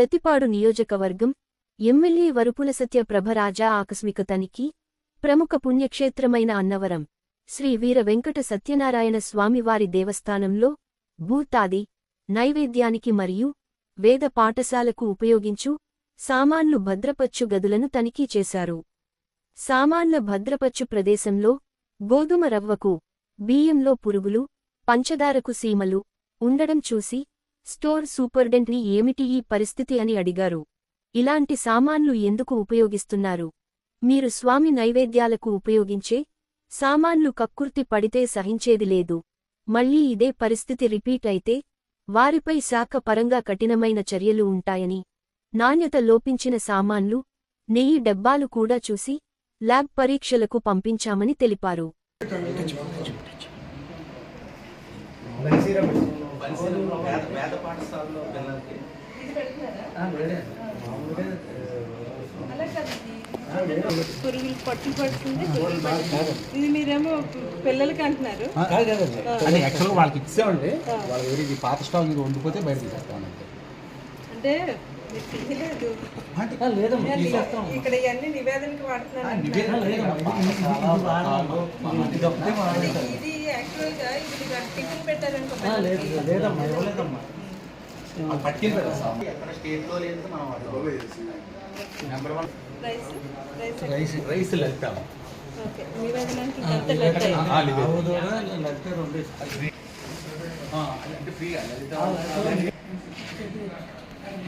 ప్రతిపాడు నియోజకవర్గం ఎమ్మెల్యే వరుపుల సత్య ప్రభరాజా ఆకస్మిక తనిఖీ ప్రముఖ పుణ్యక్షేత్రమైన అన్నవరం శ్రీ వీర వెంకట సత్యనారాయణ స్వామివారి దేవస్థానంలో భూతాది నైవేద్యానికి మరియు వేద పాఠశాలకు ఉపయోగించు సామాన్లు భద్రపచ్చు గదులను తనిఖీ చేశారు. సామాన్ల భద్రపచ్చు ప్రదేశంలో గోధుమ రవ్వకు బియ్యంలో పురుగులు పంచదారకు సీమలు ఉండడం చూసి స్టోర్ సూపర్డెంట్ని ఏమిటి ఈ పరిస్థితి అని అడిగారు. ఇలాంటి సామాన్లు ఎందుకు ఉపయోగిస్తున్నారు? మీరు స్వామి నైవేద్యాలకు ఉపయోగించే సామాన్లు కక్కుర్తి పడితే సహించేది లేదు. మళ్ళీ ఇదే పరిస్థితి రిపీట్ అయితే వారిపై శాఖ పరంగా కఠినమైన చర్యలు ఉంటాయని నాణ్యత లోపించిన సామాన్లు నెయ్యి డబ్బాలు కూడా చూసి ల్యాబ్ పరీక్షలకు పంపించామని తెలిపారు. పరిశీలనలో వేద వేద పాఠశాలలో పిల్లలకి. పురుగులు పట్టు పడుతుంది పురుగులు పడుతుంది. ఇది మీరేమో పిల్లలకి అంటున్నారు. యాక్చువల్గా వాళ్ళకి ఇచ్చామండి వాళ్ళు వేరే ఇది పాత స్టాక్ ఇంకా ఉండిపోతే బయట తీసేస్తామండి అంటే ఇక్కడ ఇవన్నీ నివేదనకి వాడుతున్నారు అంటున్నారు. ఇది యాక్చువల్గా ఇది టిఫిన్ పెట్టారనుకో పట్టుకెళ్ళి పెడతాం ఎక్కడ స్టేట్లో లేదు మనం వాడతాం. Number one rice rice. వెళ్తాం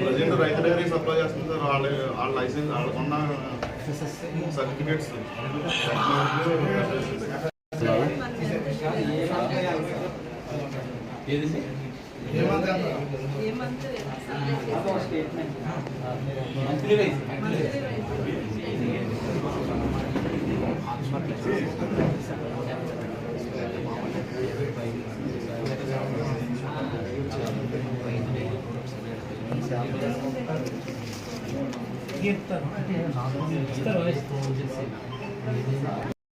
ప్రజెంట్ రైతు డైరీ సప్లై చేస్తుంది సార్ వాళ్ళ వాళ్ళ లైసెన్స్ వాళ్ళకున్న సర్టిఫికేట్స్ ఏదండి మంత్లీ వైజ్ రైస్